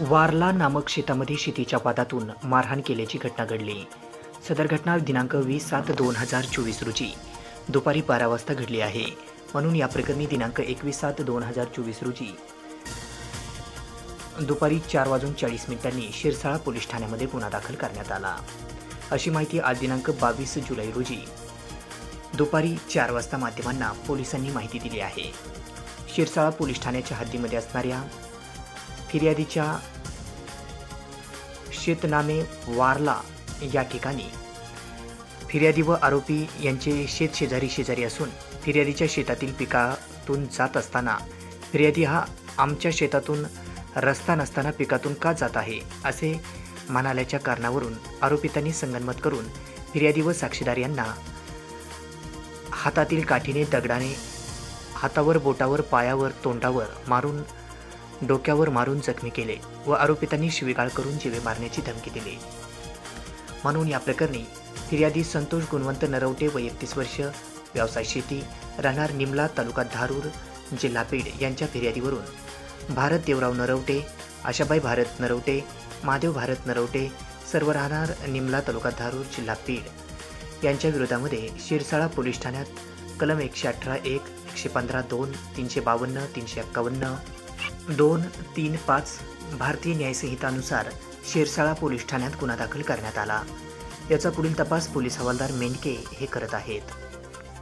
वारला नामक शेतामध्ये शेतीच्या पादातून मारहाण केल्याची घटना घडली. सदर घटना दिनांक वीस सात दोन हजार चोवीस रोजी. दुपारी बारा वाजता घडली आहे. म्हणून या प्रकरणी दिनांक एकवीस सात दोन हजार चोवीस रोजी. दुपारी चार वाजून चाळीस मिनिटांनी शिरसाळा पोलीस ठाण्यामध्ये गुन्हा दाखल करण्यात आला. अशी माहिती आज दिनांक बावीस जुलै रोजी. दुपारी चार वाजता माध्यमांना पोलिसांनी माहिती दिली आहे. शिरसाळा पोलीस ठाण्याच्या हद्दीमध्ये असणाऱ्या फिर्यादीच्या शेतनामे वारला या ठिकाणी. फिर्यादी व आरोपी यांचे शेत शेजारी शेजारी असून फिर्यादीच्या शेतातील पिकातून जात असताना फिर्यादी हा आमच्या शेतातून रस्ता नसताना पिकातून का जात आहे असे म्हणाल्याच्या कारणावरून आरोपितांनी संगनमत करून फिर्यादी व साक्षीदार यांना हातातील काठीने दगडाने हातावर बोटावर पायावर तोंडावर मारून डोक्यावर मारून जखमी केले व आरोपितांनी शिवीगाळ करून जीवे मारण्याची धमकी दिली. म्हणून या प्रकरणी फिर्यादी संतोष गुणवंत नरवटे व एकतीस वर्ष व्यवसाय शेती राहणार निमला तालुका धारूर जिल्हा पेड यांच्या फिर्यादीवरून भारत देवराव नरवटे आशाबाई भारत नरवटे महादेव भारत नरवटे सर्व राहणार निमला तालुका धारूर जिल्हा पेड यांच्या विरोधामध्ये शिरसाळा पोलीस ठाण्यात कलम एकशे अठरा एक एकशे पंधरा दोन तीनशे बावन्न तीनशे एक्कावन्न दोन तीन पाच भारतीय न्यायसंहितानुसार शिरसाळा पोलीस ठाण्यात गुन्हा दाखल करण्यात आला. याचा पुढील तपास पोलीस हवालदार मेंढके हे करत आहेत.